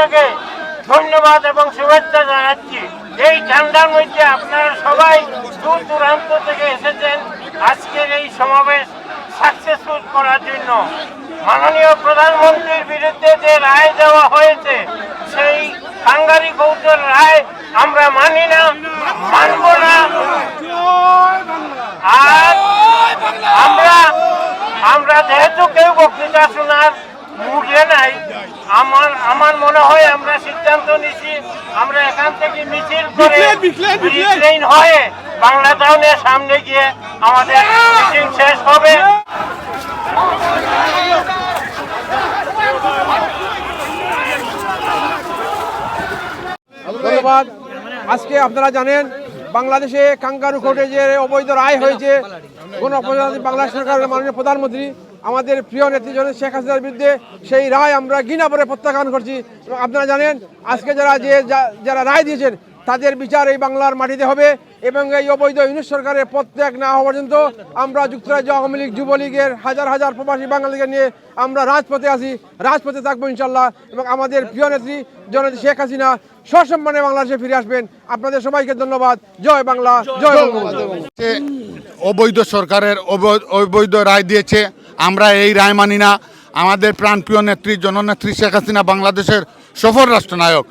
থেকে ধন্যবাদ এবং শুভেচ্ছা জানাচ্ছি। এই ঠান্ডার মধ্যে আপনারা সবাই দূর দূরান্ত থেকে এসেছেন আজকের এই সমাবেশ সাকসেসফুল করার জন্য। মাননীয় প্রধানমন্ত্রীর বিরুদ্ধে যে রায় দেওয়া হয়েছে, সেই সাংঘারিক কৌশল রায় আমরা মানি না, মানব না। আর আমরা আমরা যেহেতু কেউ বক্তৃতা শোনার মুডে নাই। আমার আমার মনে হয় আমরা সিদ্ধান্ত নিছি আমরা এখান থেকে মিছিল করে ব্রিকলেন হয়ে বাংলা টাউনের সামনে গিয়ে আমাদের মিটিং শেষ হবে। ধন্যবাদ। আজকে আপনারা জানেন বাংলাদেশে কাঙ্গারু কোর্টে যে অবৈধ রায় হয়েছে গণপ্রজাতন্ত্রী বাংলা সরকারের মাননীয় প্রধানমন্ত্রী আমাদের প্রিয় নেত্রী জনের শেখ হাসিনার বিরুদ্ধে সেই রায় আমরা ঘৃণা করে প্রত্যাখ্যান করছি। আপনারা জানেন আজকে যারা যে যারা রায় দিয়েছেন তাদের বিচার এই বাংলার মাটিতে হবে এবং এই অবৈধ ইউনিট সরকারের প্রত্যেক না হওয়া পর্যন্ত আমরা যুক্তরাজ্য আওয়ামী লীগ যুবলীগের হাজার হাজার প্রবাসী বাঙালিকে নিয়ে আমরা রাজপথে আসি রাজপথে থাকব ইনশাল্লাহ এবং আমাদের প্রিয় নেত্রী জননেত্রী শেখ হাসিনা সসম্মানে বাংলাদেশে ফিরে আসবেন। আপনাদের সবাইকে ধন্যবাদ। জয় বাংলা জয় অবৈধ সরকারের অবৈ- অবৈধ রায় দিয়েছে। আমরা এই রায় মানি না। আমাদের প্রাণপ্রিয় নেত্রী, জননেত্রী শেখ হাসিনা বাংলাদেশের সফর রাষ্ট্রনায়ক।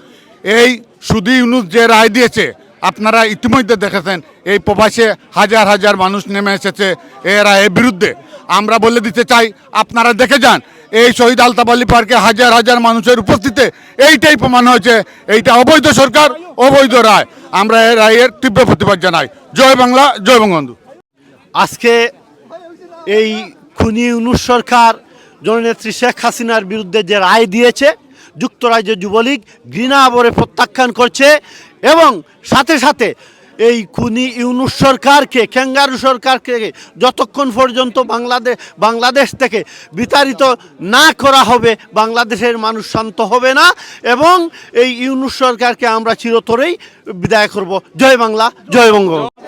এই সুদী ইউনুস যে রায় দিয়েছে, আপনারা ইতিমধ্যে দেখেছেন, এই প্রবাসে হাজার হাজার মানুষ নেমে এসেছে এই রায়ের বিরুদ্ধে। আমরা বলে দিতে চাই, আপনারা দেখে যান, এই শহীদ আলতাফ আলী পার্কে হাজার হাজার মানুষের উপস্থিতিতে এইটাই প্রমাণ হয়েছে, এইটা অবৈধ সরকার, অবৈধ রায়। আমরা এই রায়ের তীব্র প্রতিবাদ জানাই। জয় বাংলা, জয় বঙ্গবন্ধু। আজকে এই খুনি ইউনুস সরকার, জননেত্রী শেখ হাসিনার বিরুদ্ধে যে রায় দিয়েছে, যুক্তরাজ্য যুবলীগ ঘৃণা আবরে প্রত্যাখ্যান করছে এবং সাথে সাথে এই খুনি ইউনুস সরকারকে, ক্যাঙ্গারু সরকারকে যতক্ষণ পর্যন্ত বাংলাদেশ বাংলাদেশ থেকে বিতাড়িত না করা হবে, বাংলাদেশের মানুষ শান্ত হবে না এবং এই ইউনুস সরকারকে আমরা চিরতরেই বিদায় করব। জয় বাংলা, জয় বঙ্গবন্ধু।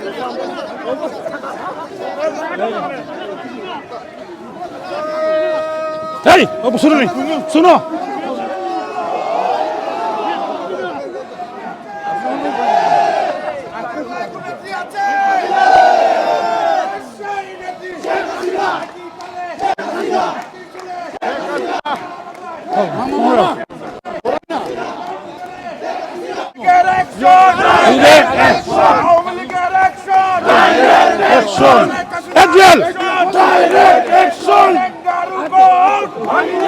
এই শুনো নি শুনো Direct action! Direct action! money.